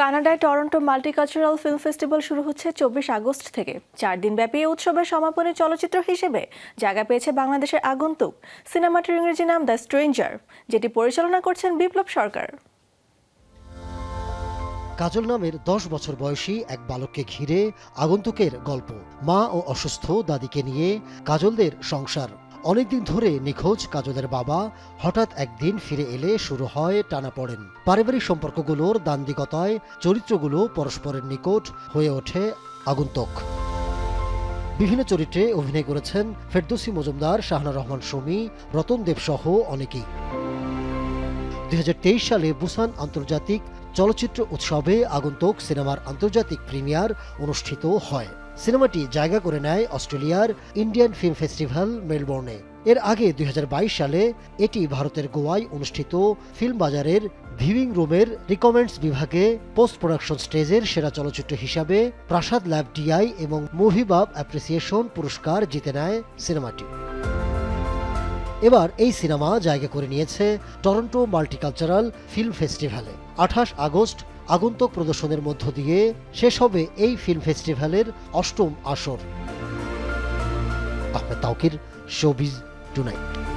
কানাডায় Toronto multicultural film festival শুরু হচ্ছে চব্বিশ আগস্ট থেকে। চার দিনব্যাপী এই উৎসবের সমাপনী চলচ্চিত্র হিসেবে জায়গা পেয়েছে বাংলাদেশের আগন্তুক সিনেমাটির ইংরেজি নাম দ্য স্ট্রেঞ্জার, যেটি পরিচালনা করছেন বিপ্লব সরকার। কাজল নামের দশ বছর বয়সী এক বালককে ঘিরে আগন্তুকের গল্প, মা ও অসুস্থ দাদিকে নিয়ে কাজলদের সংসার। অনেকদিন ধরে নিখোঁজ কাজলের বাবা হঠাৎ একদিন ফিরে এলে শুরু হয় টানাপড়েন পারিবারিক সম্পর্কগুলোর দান্দিকতায় চরিত্রগুলো পরস্পরের নিকট হয়ে ওঠে আগন্তুক। বিভিন্ন চরিত্রে অভিনয় করেছেন ফেরদৌসী মজুমদার শাহনা রহমান শমী রতন দেব সহ অনেকেই। দুই হাজার তেইশ সালে বুসান আন্তর্জাতিক চলচ্চিত্র উৎসবে আগন্তুক সিনেমার আন্তর্জাতিক প্রিমিয়ার অনুষ্ঠিত হয়। সিনেমাটি জায়গা করে নেয় অস্ট্রেলিয়ার ইন্ডিয়ান ফিল্ম ফেস্টিভ্যাল মেলবোর্নে। এর আগে দুই হাজার বাইশ সালে এটি ভারতের গোয়ায় অনুষ্ঠিত ফিল্ম বাজারের ভিউইং রুমের রিকমেন্ডস বিভাগে পোস্ট প্রোডাকশন স্টেজের সেরা চলচ্চিত্র হিসাবে প্রাসাদ ল্যাব ডিআই এবং মুভি বাব অ্যাপ্রিসিয়েশন পুরস্কার জিতে নেয় সিনেমাটি। এবার এই সিনেমা জায়গা করে নিয়েছে টরন্টো মাল্টিকালচারাল ফিল্ম ফেস্টিভ্যালে। আঠাশ আগস্ট, আগন্তুক প্রদর্শনের মধ্য দিয়ে শেষ হবে এই ফিল্ম ফেস্টিভ্যালের অষ্টম আসর। Ahmed Tawkir, showbiz tonight.